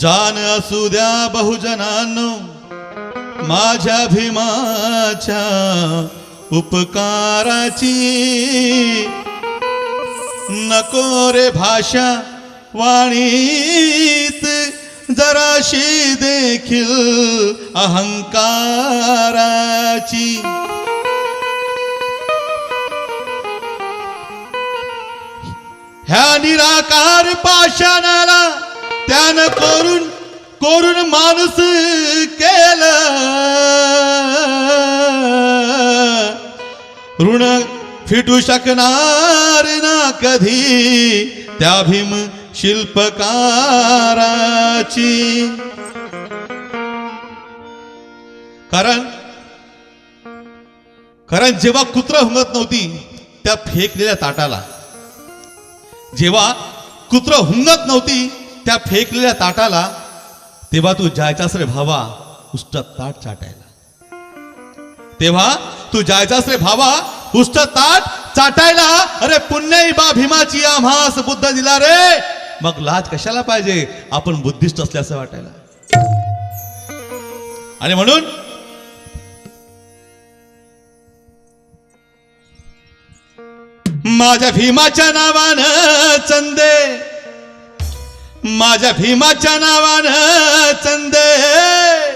जान असू द्या बहुजनांनो माझ्या भीमाच्या उपकाराची. नको रे भाषा वाणीत जराशी देखील अहंकाराची. ह्या निराकार पाषाणाला त्यानं करून कोरून माणूस केलं. ऋण फिटू शकणार ना कधी? त्या भीम शिल्पकाराची. कारण कारण जेव्हा कुत्र हुंगत नव्हती त्या फेकलेल्या ताटाला. जेव्हा कुत्र हुंगत नव्हती त्या फेकलेल्या ताटाला तेव्हा तू जायचास रे भावा उष्ट ताट चाटायला. तेव्हा तू जायचास रे भावा उष्ट ताट चाटायला. अरे पुण्य बा भीमाची आम्हास बुद्ध दिला रे. मग लाज कशाला पाहिजे? आपण बुद्धिस्ट असल्याचं वाटायला. आणि म्हणून माझ्या भीमाच्या नावानं चंदे माझ्या भीमाच्या नावानं चंदे.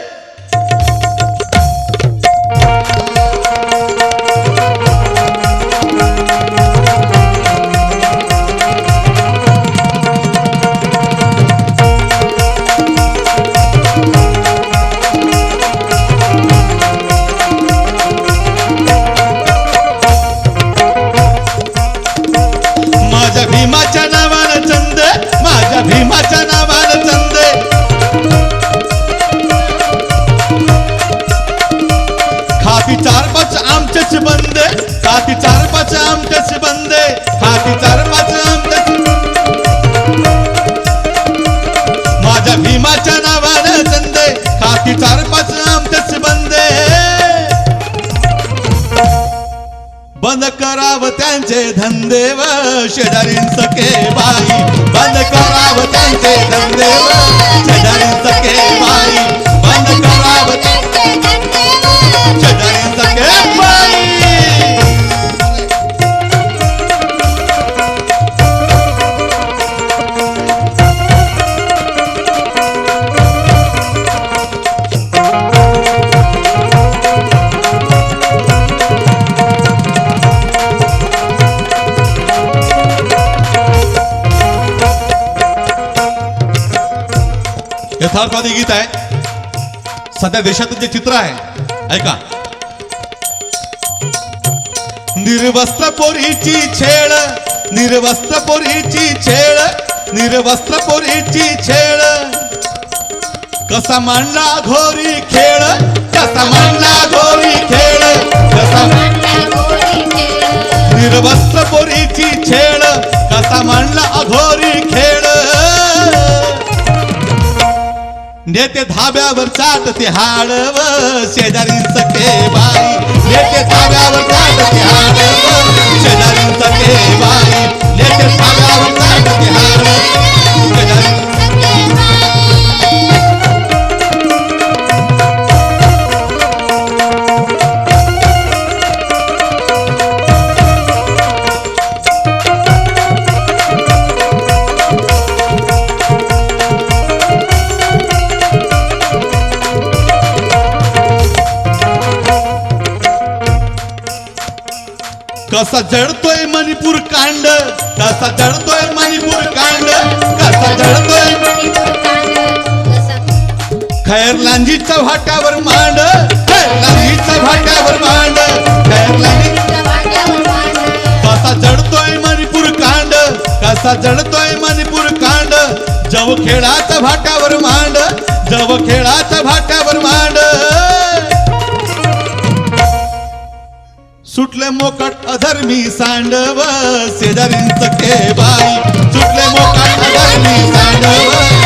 आमच्याच बंदे? साथी चार पाच आमच्याच बंदे? साथी चार पाच आमच्याच माझ्या भीमाच्या नावानं चंदे खाती चार पाच आमच्याच बंदे? बंद कराव त्यांचे धंदे व शेजारीन सके बाई. बंद कराव त्यांचे धंदे व शेजारीन सके बाई. बंद कराव यथार्थवादी गीत आहे. सध्या देशातील जे चित्र आहे ऐका. निर्वस्त्र पोरीची छेळ निर्वस्त्र पोरीची छेळ निर्वस्त्र पोरीची छेळ. कसा मांडला घोरी खेळ कसा मांडला घोरी खेळ कसा निर्वस्त्र पोरीची नेते धाब्यावर चाट ते हाडव शेजारी सखे बाई. नेते धाब्यावर चाट ते हाडव शेजारी सखे बाई. कसा जळतोय मणिपूर कांड कसा जळतोय मणिपूर कांड कसा जळतोय खैर लांजीच्या भाट्यावर मांड खैर लांजीच्या भाट्यावर मांड खैर लांजी कसा जडतोय मणिपूर कांड कसा जडतोय मणिपूर कांड जव खेळाच्या भाट्यावर मांड जव खेळाच्या भाट्यावर मांड. मोकट अधर्मी सांडव शेजारींच के बाई. सुटले मोकट अधर्मी सांडव.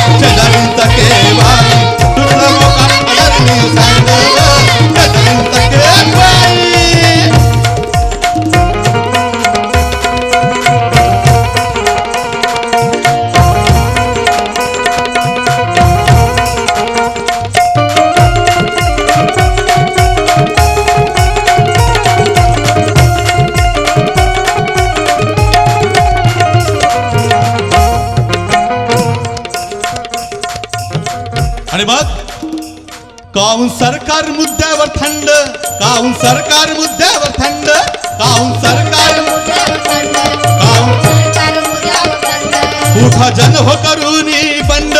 काहून सरकार मुद्द्यावर थंड काहून सरकार मुद्द्यावर थंड काहून सरकार उठा जन हो करूनी बंड?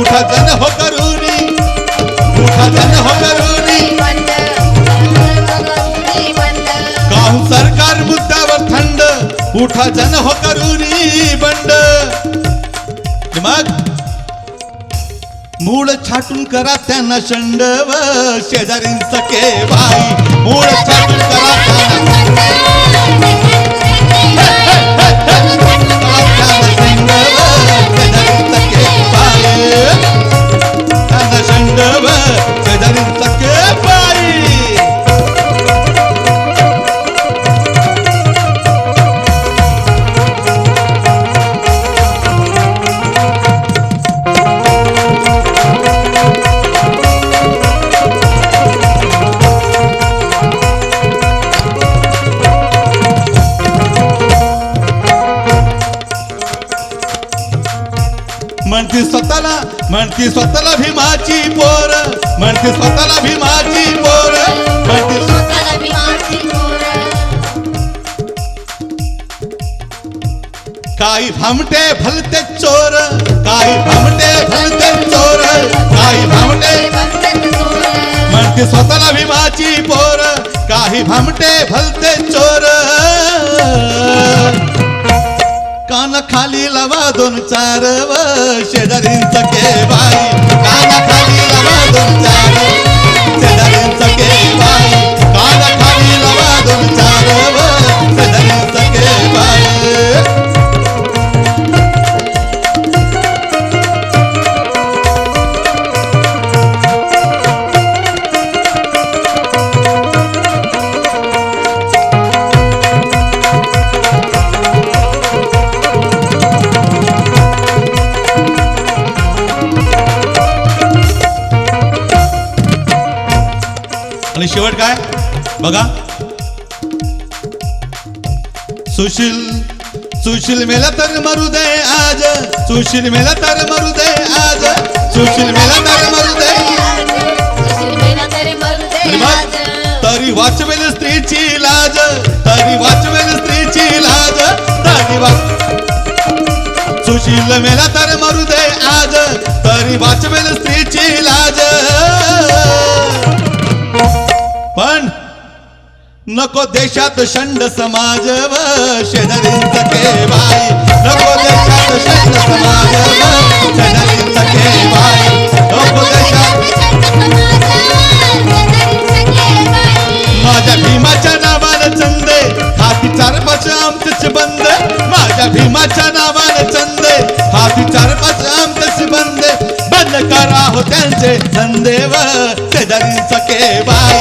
उठा जन हो करूनी? उठा जन हो करूनी? काहून सरकार मुद्द्यावर थंड उठा जन हो करूनी बंड? मग मूळ छाटून करा त्यांना शंडव शेजारींच के बाई मूळ छाटून करा त्यांना म्हणती स्वतःला भीमाची पोर. म्हणती स्वतःला भीमाची पोर. म्हणती काही भामटे भलते चोर. काही भामटे भलते चोर. काही भामटे म्हणते स्वतःला भीमाची पोर. काही भामटे भलते चोर. कान खाली लवा दोन चार व शेजारींच के बाई. कान खाली लवा दोन चार शेजारींच के आणि शेवट काय? बघा. सुशील सुशील मेला तर मरू दे आज. सुशील मेला तर मरू दे आज. सुशील मेला तर मरू दे तरी वाचवेल स्त्रीची लाज. तरी वाचवेल स्त्रीची लाज. तरी वाच सुशील मेला तर मरू दे आज. तरी वाचवेल स्त्रीची नको देशात शंड समाज व शेजारींच के बाई नको देशात शंड समाज व शेजारींच के बाई नको देशात माझ्या भीमाच्या नावानं चंदे. हाती चार पाच आमचेच बंद. माझ्या भीमाच्या नावानं चंदे. हाती चार पाच आमचेच बंद. बंद करा हो त्यांचे धंदे व शेजारींच के बाई